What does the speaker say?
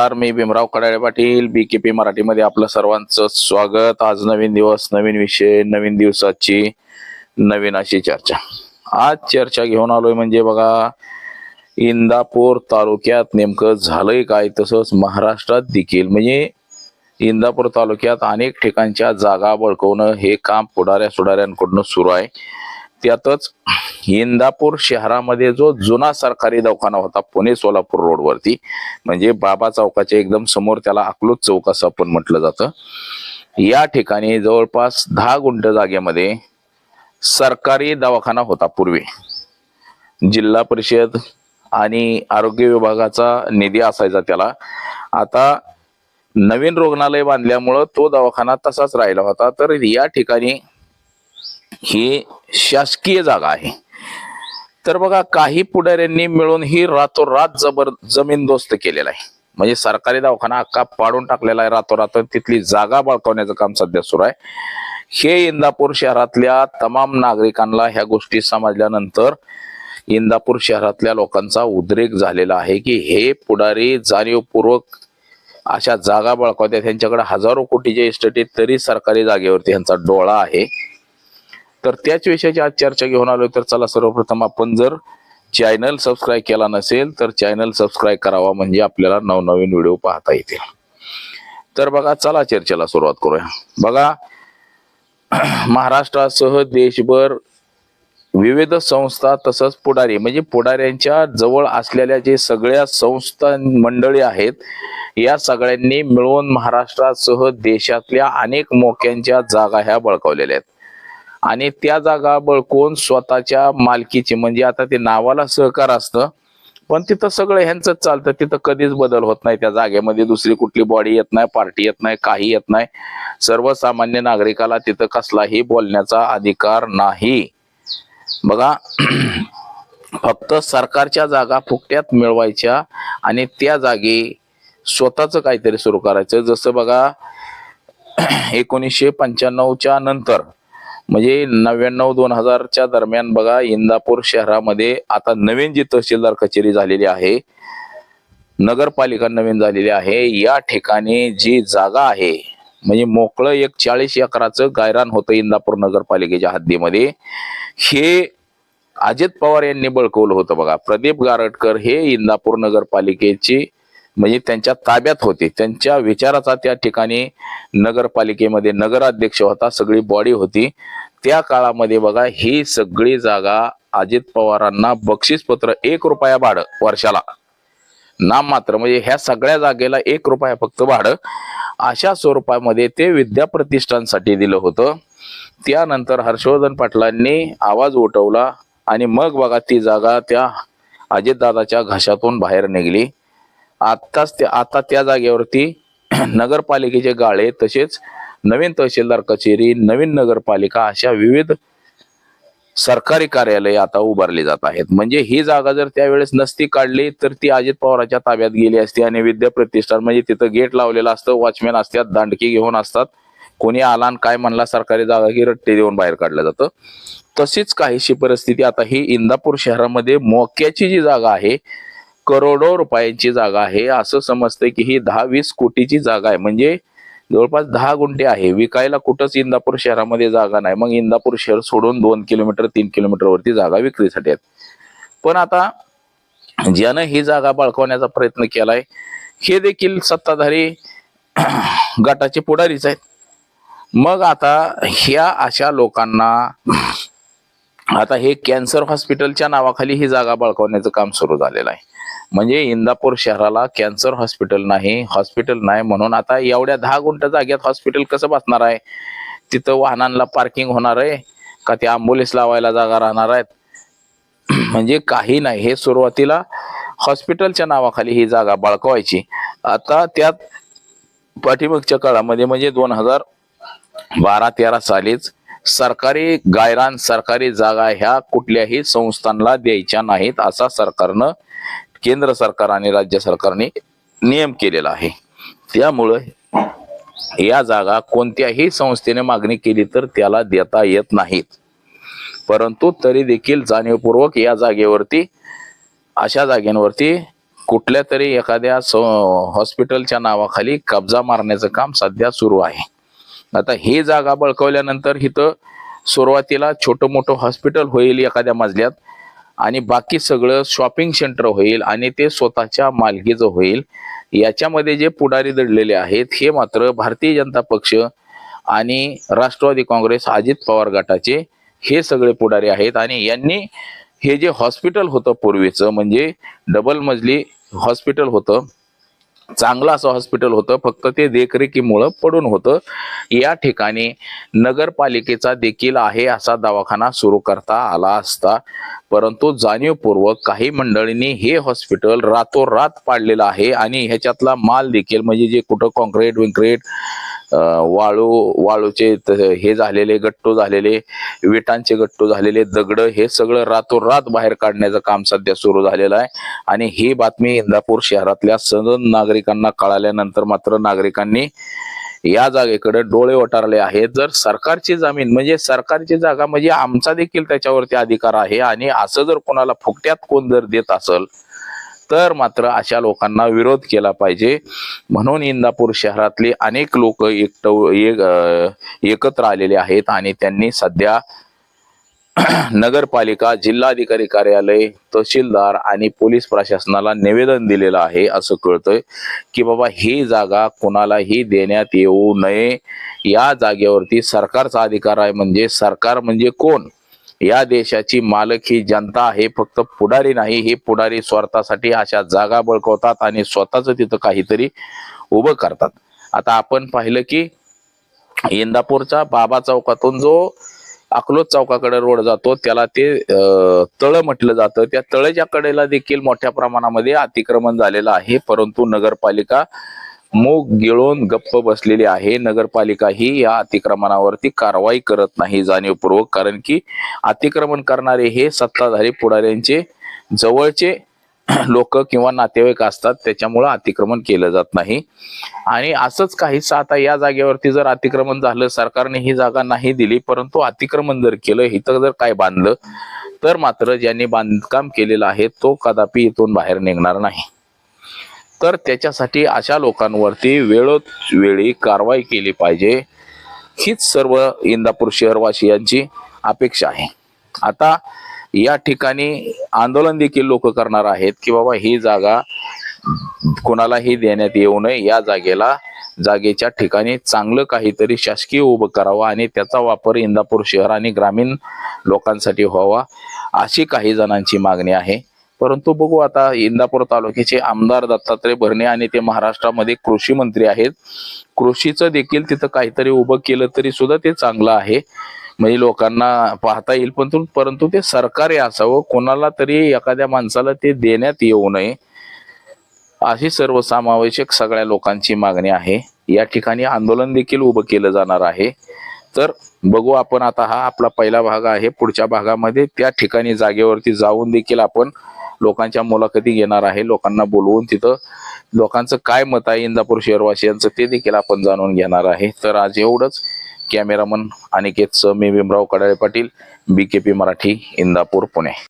नमस्कार मी Bhimrao Kadale Patil B K P मराठीमध्ये आपलं सर्वांचं स्वागत. आज नवीन दिवस नवीन विषय नवीन दिवसाची नवीन अशी चर्चा. आज चर्चा घेऊन आलोय म्हणजे बघा इंदापूर तालुक्यात नेमकं झालंय काय? तसंच महाराष्ट्रात देखील. म्हणजे इंदापूर तालुक्यात अनेक ठिकाणच्या जागा बळकवणं हे काम पुढाऱ्या सुडाऱ्यांकडून सुरू आहे. त्यातच इंदापूर शहरामध्ये जो जुना सरकारी दवाखाना होता पुणे सोलापूर रोडवरती म्हणजे बाबा चौकाच्या एकदम समोर त्याला अकलूज चौक असं आपण म्हटलं जातं. या ठिकाणी जवळपास दहा गुंठ जागेमध्ये सरकारी दवाखाना होता पूर्वी. जिल्हा परिषद आणि आरोग्य विभागाचा निधी असायचा त्याला. आता नवीन रुग्णालय बांधल्यामुळं तो दवाखाना तसाच राहिला होता. तर या ठिकाणी ही शासकीय जागा आहे. तर बघा काही पुढाऱ्यांनी मिळून ही रातोरात जबर जमीनदोस्त केलेला आहे. म्हणजे सरकारी दवाखाना अक्का पाडून टाकलेला आहे रातोरात तिथली जागा बळकावण्याचं काम सध्या सुरू आहे. हे इंदापूर शहरातल्या तमाम नागरिकांना ह्या गोष्टी समजल्यानंतर इंदापूर शहरातल्या लोकांचा उद्रेक झालेला आहे की हे पुढारी जाणीवपूर्वक अशा जागा बळकावत्या त्यांच्याकडे हजारो कोटीचे इस्टेट तरी सरकारी जागेवरती यांचा डोळा आहे. तर त्याच विषयाची आज चर्चा घेऊन आलो तर चला सर्वप्रथम आपण जर चॅनल सबस्क्राईब केला नसेल तर चॅनल सबस्क्राईब करावा म्हणजे आपल्याला नवनवीन व्हिडिओ पाहता येतील. तर बघा चला चर्चेला सुरुवात करूया. बघा महाराष्ट्रासह देशभर विविध संस्था तसंच पुढारी म्हणजे पुढाऱ्यांच्या जवळ असलेल्या जे सगळ्या संस्था मंडळी आहेत या सगळ्यांनी मिळून महाराष्ट्रासह देशातल्या अनेक मोक्यांच्या जागा ह्या बळकावलेल्या आहेत. आणि त्या जागा बळकून स्वतःच्या मालकीची म्हणजे आता ते नावाला सहकार असतं पण तिथं सगळं ह्यांचंच चालतं. तिथं कधीच बदल होत नाही त्या जागेमध्ये. दुसरी कुठली बॉडी येत नाही पार्टी येत नाही काही येत नाही. सर्वसामान्य नागरिकाला तिथं कसलाही बोलण्याचा अधिकार नाही. बघा फक्त सरकारच्या जागा फुकट्यात मिळवायच्या आणि त्या जागी स्वतःच काहीतरी सुरू करायचं. जसं बघा एकोणीसशे पंच्याण्णवच्या नंतर म्हणजे नव्याण्णव दोन हजारच्या दरम्यान बघा इंदापूर शहरामध्ये आता नवीन जी तहसीलदार कचेरी झालेली आहे नगरपालिका नवीन झालेली आहे. या ठिकाणी जी जागा आहे म्हणजे मोकळं एक चाळीस एकराचं गायरान होतं इंदापूर नगरपालिकेच्या हद्दीमध्ये. हे अजित पवार यांनी बळकवलं होतं बघा. प्रदीप गारटकर हे इंदापूर नगरपालिकेची म्हणजे त्यांच्या ताब्यात होते. त्यांच्या विचाराचा त्या ठिकाणी नगरपालिकेमध्ये नगराध्यक्ष होता. सगळी बॉडी होती. त्या काळामध्ये बघा ही सगळी जागा अजित पवारांना बक्षीसपत्र एक रुपया भाडं वर्षाला. नाम मात्र म्हणजे ह्या सगळ्या जागेला एक रुपया फक्त भाडं. अशा स्वरूपामध्ये ते विद्याप्रतिष्ठानसाठी दिलं होतं. त्यानंतर हर्षवर्धन पाटलांनी आवाज उठवला आणि मग बघा ती जागा त्या अजितदादाच्या घशातून बाहेर निघली. आत्ताच ते आता त्या जागेवरती नगरपालिकेचे गाळे तसेच नवीन तहसीलदार कचेरी नवीन नगरपालिका अशा विविध सरकारी कार्यालय आता उभारली जात आहेत. म्हणजे ही जागा जर त्यावेळेस नसती काढली तर ती अजित पवारांच्या ताब्यात गेली असती आणि विद्या प्रतिष्ठान म्हणजे तिथं गेट लावलेलं असतं वॉचमॅन असतात दांडकी घेऊन असतात. कोणी आला आणि काय म्हणला सरकारी जागा की रट्टे देऊन बाहेर काढलं जातं. तशीच काहीशी परिस्थिती आता ही इंदापूर शहरामध्ये मोक्याची जी जागा आहे करोडो रुपयांची जागा आहे. असं समजतंय की ही दहा वीस कोटीची जागा आहे. म्हणजे जवळपास दहा गुंठे आहे. विकायला कुठंच इंदापूर शहरामध्ये जागा नाही. मग इंदापूर शहर सोडून दोन किलोमीटर तीन किलोमीटरवरती जागा विक्रीसाठी आहेत. पण आता ज्यानं ही जागा बाळकवण्याचा प्रयत्न केलाय हे देखील सत्ताधारी गटाचे पुढारीच आहेत. मग आता ह्या अशा लोकांना आता हे कॅन्सर हॉस्पिटलच्या नावाखाली ही जागा बाळकवण्याचं काम सुरू झालेलं आहे. म्हणजे इंदापूर शहराला कॅन्सर हॉस्पिटल नाही हॉस्पिटल नाही म्हणून आता एवढ्या दहा गुंठ जागेत हॉस्पिटल कसं बसणार आहे? तिथं वाहनांना पार्किंग होणार आहे का ते अँब्युलन्स लावायला जागा राहणार आहेत? म्हणजे काही नाही. हे सुरुवातीला हॉस्पिटलच्या नावाखाली ही जागा बाळकवायची. आता त्यात पाठीमागच्या काळामध्ये म्हणजे दोन हजार बारा तेरा सालीच सरकारी गायरान सरकारी जागा ह्या कुठल्याही संस्थांना द्यायच्या नाहीत असा सरकारनं केंद्र सरकार आणि राज्य सरकारने नियम केलेला आहे. त्यामुळं या जागा कोणत्याही संस्थेने मागणी केली तर त्याला देता येत नाहीत. परंतु तरी देखील जाणीवपूर्वक या जागेवरती अशा जागेवरती कुठल्या तरी एखाद्या स- हॉस्पिटलच्या नावाखाली कब्जा मारण्याचं काम सध्या सुरू आहे. आता ही जागा बळकवल्यानंतर इथं सुरुवातीला छोटं मोठं हॉस्पिटल होईल एखाद्या मजल्यात आणि बाकी सगळं शॉपिंग सेंटर होईल आणि ते स्वतःच्या मालकीचं होईल. याच्यामध्ये जे पुढारी दडलेले आहेत हे मात्र भारतीय जनता पक्ष आणि राष्ट्रवादी काँग्रेस अजित पवार गटाचे हे सगळे पुढारी आहेत. आणि यांनी हे जे हॉस्पिटल होतं पूर्वीचं म्हणजे डबल मजली हॉस्पिटल होतं चांगलं असं हॉस्पिटल होतं. फक्त ते देखरेखीमुळं पडून होतं. या ठिकाणी नगरपालिकेचा देखील आहे असा दवाखाना सुरू करता आला असता. परंतु जाणीवपूर्वक काही मंडळींनी हे हॉस्पिटल रातोरात पाडलेलं आहे. आणि ह्याच्यातला माल देखील म्हणजे जे कुठं कॉन्क्रीट विंक्रीट वाळू वाळूचे हे झालेले गट्टू झालेले विटांचे गट्टू झालेले दगड हे सगळं रातोरात बाहेर काढण्याचं काम सध्या सुरू झालेलं आहे. आणि ही बातमी इंदापूर शहरातल्या सदन नागरिकांना कळाल्यानंतर मात्र नागरिकांनी या जागेकडे डोळे वटारले आहेत. जर सरकारची जमीन म्हणजे सरकारची जागा म्हणजे आमचा देखील त्याच्यावरती अधिकार आहे. आणि असं जर कोणाला फुकट्यात कोण जर देत असेल तर मात्र अशा लोकांना विरोध केला पाहिजे. म्हणून इंदापूर शहरातले अनेक लोक एकट एक एकत्र आलेले आहेत आणि त्यांनी सध्या नगरपालिका जिल्हाधिकारी कार्यालय तहसीलदार आणि पोलीस प्रशासनाला निवेदन दिलेलं आहे. असं कळतंय की बाबा ही जागा कोणालाही देण्यात येऊ नये. या जागेवरती सरकारचा अधिकार आहे. म्हणजे सरकार म्हणजे कोण? या देशाची मालक ही जनता आहे फक्त पुढारी नाही हे पुढारी स्वार्थासाठी अशा जागा बळकवतात आणि स्वतःच तिथं काहीतरी उभं करतात. आता आपण पाहिलं की इंदापूरचा बाबा चौकातून जो अकलोज चौकाकडे रोड जातो त्याला ते अं, तळ म्हटलं जातं. त्या तळच्या कडेला देखील मोठ्या प्रमाणामध्ये अतिक्रमण झालेलं आहे परंतु नगरपालिका मूग गिळून गप्प बसलेली आहे. नगरपालिका ही या अतिक्रमणावरती कारवाई करत नाही जाणीवपूर्वक. कारण की अतिक्रमण करणारे हे सत्ताधारी पुढाऱ्यांचे जवळचे लोक किंवा नातेवाईक असतात. त्याच्यामुळं अतिक्रमण केलं जात नाही. आणि असंच काहीच आता या जागेवरती जर अतिक्रमण झालं सरकारने ही जागा नाही दिली परंतु अतिक्रमण जर केलं इथं जर काय बांधलं तर मात्र ज्यांनी बांधकाम केलेलं आहे तो कदापि इथून बाहेर निघणार नाही. तर त्याच्यासाठी अशा लोकांवरती वेळोवेळी कारवाई केली पाहिजे. हीच सर्व इंदापूर शहरवासियांची अपेक्षा आहे. आता या ठिकाणी आंदोलन देखील लोक करणार आहेत की बाबा ही जागा कोणालाही देण्यात येऊ नये. या जागेला जागेच्या ठिकाणी चांगलं काहीतरी शासकीय उभं करावं आणि त्याचा वापर इंदापूर शहर आणि ग्रामीण लोकांसाठी व्हावा अशी काही जणांची मागणी आहे. परंतु बघू आता इंदापूर तालुक्याचे आमदार दत्तात्रय भरणे आणि ते महाराष्ट्रामध्ये कृषी मंत्री आहेत. कृषीचं देखील तिथं काहीतरी उभं केलं तरी सुद्धा ते चांगलं आहे. म्हणजे लोकांना पाहता येईल पण परंतु ते सरकारी असावं कोणाला तरी एखाद्या माणसाला ते देण्यात येऊ नये. अशी सर्वसमावेशक सगळ्या लोकांची मागणी आहे. या ठिकाणी आंदोलन देखील उभं केलं जाणार आहे. तर बघू आपण आता हा आपला पहिला भाग आहे. पुढच्या भागामध्ये त्या ठिकाणी जागेवरती जाऊन देखील आपण लोकांच्या मुलाखती घेणार आहे लोकांना बोलवून तिथं लोकांचं काय मत आहे इंदापूर शहरवासियांचं ते देखील आपण जाणून घेणार आहे. तर आज एवढंच. कॅमेरामन अनिकेत स मी भीमराव कडाळे पाटील बीकेपी मराठी इंदापूर पुणे.